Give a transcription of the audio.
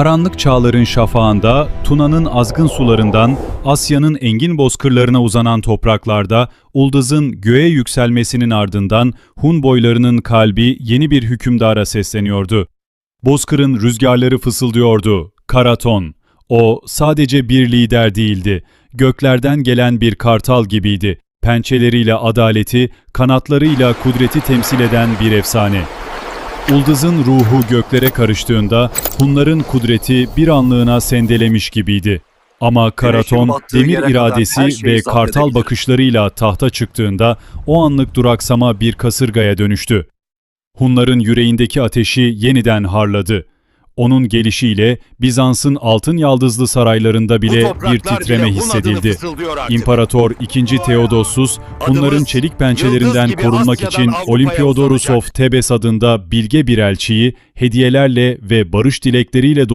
Karanlık çağların şafağında, Tuna'nın azgın sularından, Asya'nın engin bozkırlarına uzanan topraklarda, Uldız'ın göğe yükselmesinin ardından Hun boylarının kalbi yeni bir hükümdara sesleniyordu. Bozkır'ın rüzgarları fısıldıyordu. Karaton. O sadece bir lider değildi. Göklerden gelen bir kartal gibiydi. Pençeleriyle adaleti, kanatlarıyla kudreti temsil eden bir efsane. Uldız'ın ruhu göklere karıştığında Hunların kudreti bir anlığına sendelemiş gibiydi. Ama Karaton demir iradesi ve kartal bakışlarıyla tahta çıktığında o anlık duraksama bir kasırgaya dönüştü. Hunların yüreğindeki ateşi yeniden harladı. Onun gelişiyle Bizans'ın altın yaldızlı saraylarında bile bir titreme hissedildi. İmparator II. Theodosius, Hunların Adımız çelik pençelerinden korunmak için uzanacak. of Thebes adında bilge bir elçiyi hediyelerle ve barış dilekleriyle